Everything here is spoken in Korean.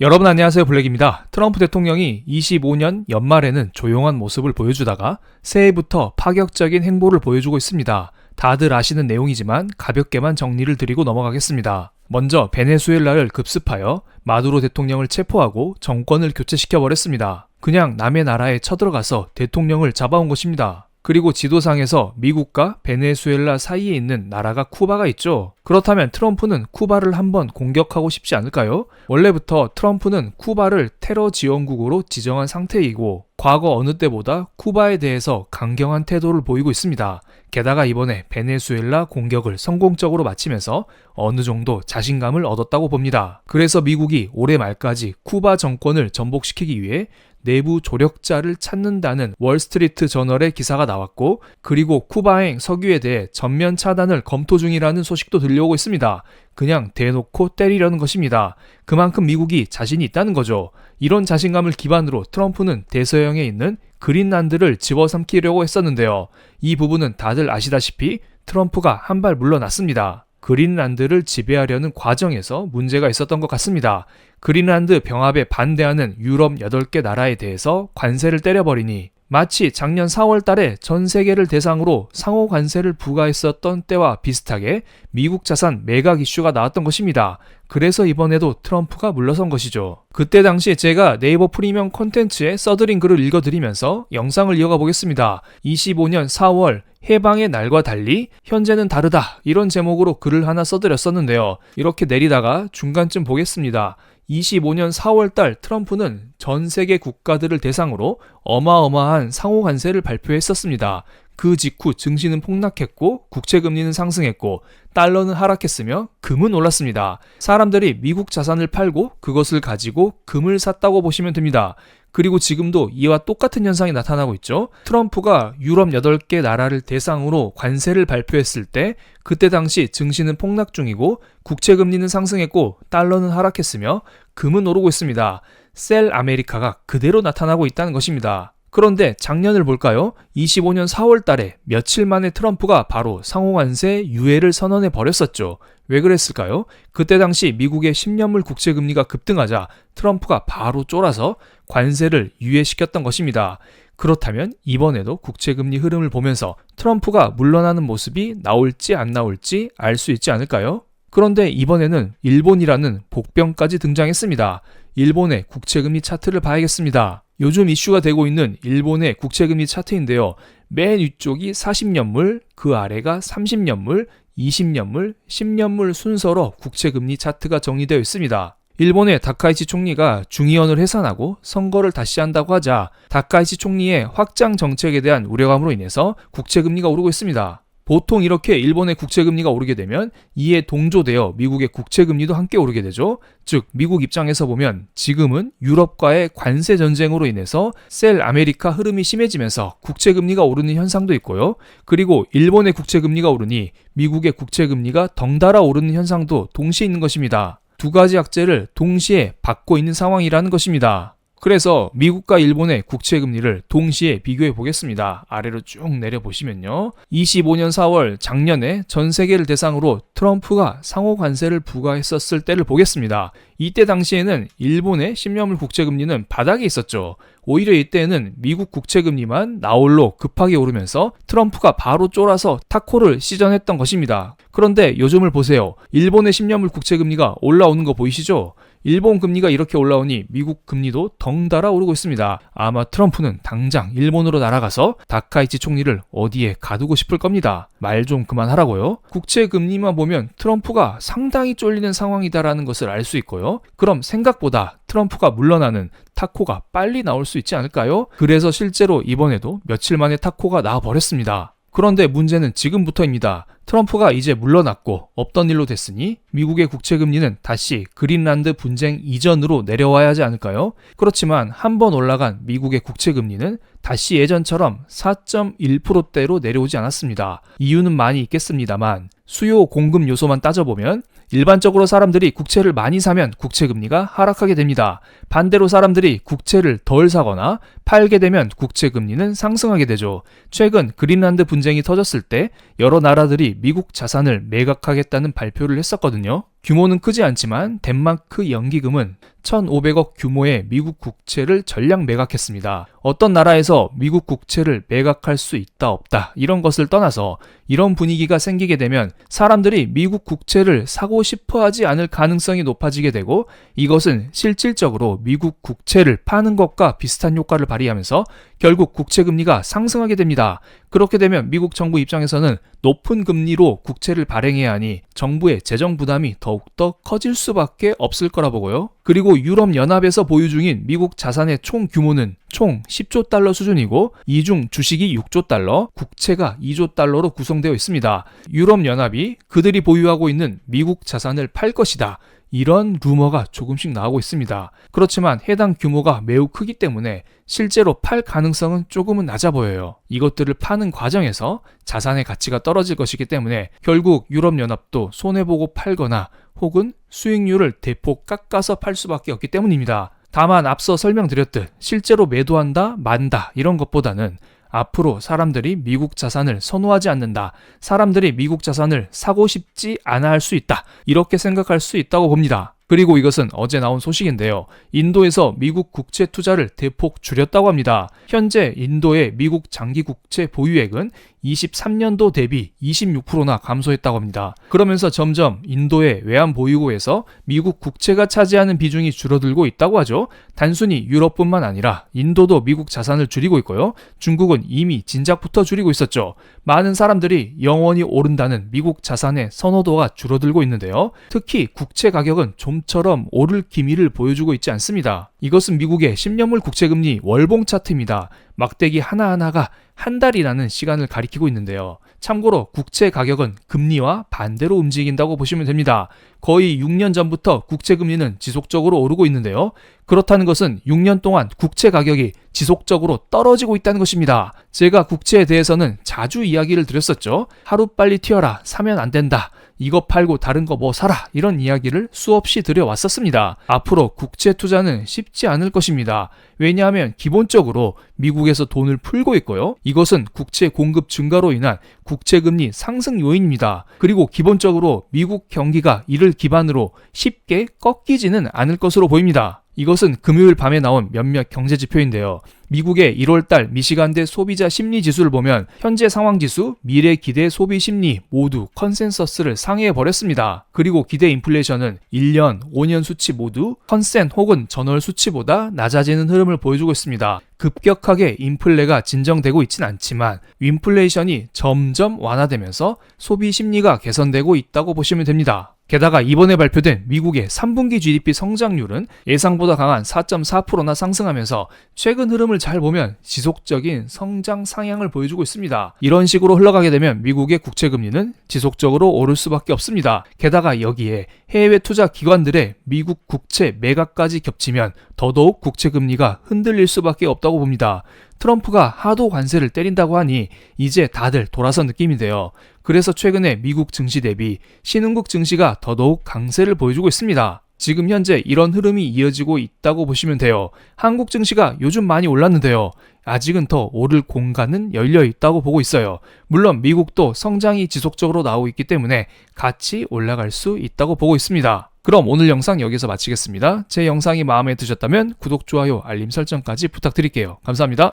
여러분 안녕하세요 블랙입니다. 트럼프 대통령이 25년 연말에는 조용한 모습을 보여주다가 새해부터 파격적인 행보를 보여주고 있습니다. 다들 아시는 내용이지만 가볍게만 정리를 드리고 넘어가겠습니다. 먼저 베네수엘라를 급습하여 마두로 대통령을 체포하고 정권을 교체시켜 버렸습니다. 그냥 남의 나라에 쳐들어가서 대통령을 잡아온 것입니다. 그리고 지도상에서 미국과 베네수엘라 사이에 있는 나라가 쿠바가 있죠. 그렇다면 트럼프는 쿠바를 한번 공격하고 싶지 않을까요? 원래부터 트럼프는 쿠바를 테러 지원국으로 지정한 상태이고 과거 어느 때보다 쿠바에 대해서 강경한 태도를 보이고 있습니다. 게다가 이번에 베네수엘라 공격을 성공적으로 마치면서 어느 정도 자신감을 얻었다고 봅니다. 그래서 미국이 올해 말까지 쿠바 정권을 전복시키기 위해 내부 조력자를 찾는다는 월스트리트 저널의 기사가 나왔고 그리고 쿠바행 석유에 대해 전면 차단을 검토 중이라는 소식도 들려오고 있습니다. 그냥 대놓고 때리려는 것입니다. 그만큼 미국이 자신이 있다는 거죠. 이런 자신감을 기반으로 트럼프는 대서양에 있는 그린란드를 집어삼키려고 했었는데요. 이 부분은 다들 아시다시피 트럼프가 한 발 물러났습니다. 그린란드를 지배하려는 과정에서 문제가 있었던 것 같습니다. 그린란드 병합에 반대하는 유럽 8개 나라에 대해서 관세를 때려버리니 마치 작년 4월 달에 전 세계를 대상으로 상호 관세를 부과했었던 때와 비슷하게 미국 자산 매각 이슈가 나왔던 것입니다. 그래서 이번에도 트럼프가 물러선 것이죠. 그때 당시 제가 네이버 프리미엄 콘텐츠에 써드린 글을 읽어드리면서 영상을 이어가 보겠습니다. 25년 4월 해방의 날과 달리 현재는 다르다 이런 제목으로 글을 하나 써드렸었는데요. 이렇게 내리다가 중간쯤 보겠습니다. 25년 4월 달 트럼프는 전 세계 국가들을 대상으로 어마어마한 상호 관세를 발표했었습니다. 그 직후 증시는 폭락했고 국채 금리는 상승했고 달러는 하락했으며 금은 올랐습니다. 사람들이 미국 자산을 팔고 그것을 가지고 금을 샀다고 보시면 됩니다. 그리고 지금도 이와 똑같은 현상이 나타나고 있죠. 트럼프가 유럽 8개 나라를 대상으로 관세를 발표했을 때 그때 당시 증시는 폭락 중이고 국채 금리는 상승했고 달러는 하락했으며 금은 오르고 있습니다. 셀 아메리카가 그대로 나타나고 있다는 것입니다. 그런데 작년을 볼까요? 25년 4월 달에 며칠 만에 트럼프가 바로 상호관세 유예를 선언해 버렸었죠. 왜 그랬을까요? 그때 당시 미국의 10년물 국채 금리가 급등하자 트럼프가 바로 쫄아서 관세를 유예시켰던 것입니다. 그렇다면 이번에도 국채 금리 흐름을 보면서 트럼프가 물러나는 모습이 나올지 안 나올지 알 수 있지 않을까요? 그런데 이번에는 일본이라는 복병까지 등장했습니다. 일본의 국채금리 차트를 봐야겠습니다. 요즘 이슈가 되고 있는 일본의 국채금리 차트인데요. 맨 위쪽이 40년물, 그 아래가 30년물, 20년물, 10년물 순서로 국채금리 차트가 정리되어 있습니다. 일본의 다카이치 총리가 중의원을 해산하고 선거를 다시 한다고 하자 다카이치 총리의 확장 정책에 대한 우려감으로 인해서 국채금리가 오르고 있습니다. 보통 이렇게 일본의 국채금리가 오르게 되면 이에 동조되어 미국의 국채금리도 함께 오르게 되죠. 즉, 미국 입장에서 보면 지금은 유럽과의 관세 전쟁으로 인해서 셀 아메리카 흐름이 심해지면서 국채금리가 오르는 현상도 있고요. 그리고 일본의 국채금리가 오르니 미국의 국채금리가 덩달아 오르는 현상도 동시에 있는 것입니다. 두 가지 악재를 동시에 받고 있는 상황이라는 것입니다. 그래서 미국과 일본의 국채 금리를 동시에 비교해 보겠습니다. 아래로 쭉 내려 보시면요. 25년 4월 작년에 전 세계를 대상으로 트럼프가 상호 관세를 부과했었을 때를 보겠습니다. 이때 당시에는 일본의 10년물 국채 금리는 바닥에 있었죠. 오히려 이때는 미국 국채 금리만 나홀로 급하게 오르면서 트럼프가 바로 쫄아서 타코를 시전했던 것입니다. 그런데 요즘을 보세요. 일본의 10년물 국채 금리가 올라오는 거 보이시죠? 일본 금리가 이렇게 올라오니 미국 금리도 덩달아 오르고 있습니다. 아마 트럼프는 당장 일본으로 날아가서 다카이치 총리를 어디에 가두고 싶을 겁니다. 말 좀 그만하라고요. 국채 금리만 보면 트럼프가 상당히 쫄리는 상황이다라는 것을 알 수 있고요. 그럼 생각보다 트럼프가 물러나는 타코가 빨리 나올 수 있지 않을까요? 그래서 실제로 이번에도 며칠 만에 타코가 나와 버렸습니다. 그런데 문제는 지금부터입니다. 트럼프가 이제 물러났고 없던 일로 됐으니 미국의 국채 금리는 다시 그린란드 분쟁 이전으로 내려와야 하지 않을까요? 그렇지만 한 번 올라간 미국의 국채 금리는 다시 예전처럼 4.1%대로 내려오지 않았습니다. 이유는 많이 있겠습니다만 수요 공급 요소만 따져보면 일반적으로 사람들이 국채를 많이 사면 국채 금리가 하락하게 됩니다. 반대로 사람들이 국채를 덜 사거나 팔게 되면 국채 금리는 상승하게 되죠. 최근 그린란드 분쟁이 터졌을 때 여러 나라들이 미국 자산을 매각하겠다는 발표를 했었거든요. 규모는 크지 않지만 덴마크 연기금은 1,500억 규모의 미국 국채를 전량 매각했습니다. 어떤 나라에서 미국 국채를 매각할 수 있다 없다 이런 것을 떠나서 이런 분위기가 생기게 되면 사람들이 미국 국채를 사고 싶어 하지 않을 가능성이 높아지게 되고 이것은 실질적으로 미국 국채를 파는 것과 비슷한 효과를 발휘하면서 결국 국채 금리가 상승하게 됩니다. 그렇게 되면 미국 정부 입장에서는 높은 금리로 국채를 발행해야 하니 정부의 재정 부담이 더욱더 커질 수밖에 없을 거라 보고요. 그리고 유럽 연합에서 보유 중인 미국 자산의 총 규모는 총 10조 달러 수준이고 이중 주식이 6조 달러, 국채가 2조 달러로 구성되어 있습니다. 유럽 연합이 그들이 보유하고 있는 미국 자산을 팔 것이다. 이런 루머가 조금씩 나오고 있습니다. 그렇지만 해당 규모가 매우 크기 때문에 실제로 팔 가능성은 조금은 낮아 보여요. 이것들을 파는 과정에서 자산의 가치가 떨어질 것이기 때문에 결국 유럽연합도 손해보고 팔거나 혹은 수익률을 대폭 깎아서 팔 수밖에 없기 때문입니다. 다만 앞서 설명드렸듯 실제로 매도한다, 만다 이런 것보다는 앞으로 사람들이 미국 자산을 선호하지 않는다. 사람들이 미국 자산을 사고 싶지 않아 할 수 있다. 이렇게 생각할 수 있다고 봅니다. 그리고 이것은 어제 나온 소식인데요. 인도에서 미국 국채 투자를 대폭 줄였다고 합니다. 현재 인도의 미국 장기 국채 보유액은 23년도 대비 26%나 감소했다고 합니다. 그러면서 점점 인도의 외환 보유고에서 미국 국채가 차지하는 비중이 줄어들고 있다고 하죠. 단순히 유럽뿐만 아니라 인도도 미국 자산을 줄이고 있고요. 중국은 이미 진작부터 줄이고 있었죠. 많은 사람들이 영원히 오른다는 미국 자산의 선호도가 줄어들고 있는데요. 특히 국채 가격은 좀처럼 오를 기미를 보여주고 있지 않습니다. 이것은 미국의 10년물 국채금리 월봉 차트입니다. 막대기 하나하나가 한 달이라는 시간을 가리키고 있는데요. 참고로 국채 가격은 금리와 반대로 움직인다고 보시면 됩니다. 거의 6년 전부터 국채 금리는 지속적으로 오르고 있는데요. 그렇다는 것은 6년 동안 국채 가격이 지속적으로 떨어지고 있다는 것입니다. 제가 국채에 대해서는 자주 이야기를 드렸었죠. 하루빨리 튀어라. 사면 안 된다. 이거 팔고 다른 거 뭐 사라 이런 이야기를 수없이 드려왔었습니다. 앞으로 국채 투자는 쉽지 않을 것입니다. 왜냐하면 기본적으로 미국에서 돈을 풀고 있고요. 이것은 국채 공급 증가로 인한 국채 금리 상승 요인입니다. 그리고 기본적으로 미국 경기가 이를 기반으로 쉽게 꺾이지는 않을 것으로 보입니다. 이것은 금요일 밤에 나온 몇몇 경제 지표인데요. 미국의 1월달 미시간대 소비자 심리 지수를 보면 현재 상황 지수, 미래 기대 소비 심리 모두 컨센서스를 상회해 버렸습니다. 그리고 기대 인플레이션은 1년, 5년 수치 모두 컨센 혹은 전월 수치보다 낮아지는 흐름을 보여주고 있습니다. 급격하게 인플레가 진정되고 있진 않지만 윈플레이션이 점점 완화되면서 소비 심리가 개선되고 있다고 보시면 됩니다. 게다가 이번에 발표된 미국의 3분기 GDP 성장률은 예상보다 강한 4.4%나 상승하면서 최근 흐름을 잘 보면 지속적인 성장 상향을 보여주고 있습니다. 이런 식으로 흘러가게 되면 미국의 국채 금리는 지속적으로 오를 수밖에 없습니다. 게다가 여기에 해외 투자 기관들의 미국 국채 매각까지 겹치면 더더욱 국채 금리가 흔들릴 수밖에 없다고 봅니다. 트럼프가 하도 관세를 때린다고 하니 이제 다들 돌아선 느낌인데요. 그래서 최근에 미국 증시 대비 신흥국 증시가 더더욱 강세를 보여주고 있습니다. 지금 현재 이런 흐름이 이어지고 있다고 보시면 돼요. 한국 증시가 요즘 많이 올랐는데요. 아직은 더 오를 공간은 열려 있다고 보고 있어요. 물론 미국도 성장이 지속적으로 나오고 있기 때문에 같이 올라갈 수 있다고 보고 있습니다. 그럼 오늘 영상 여기서 마치겠습니다. 제 영상이 마음에 드셨다면 구독, 좋아요, 알림 설정까지 부탁드릴게요. 감사합니다.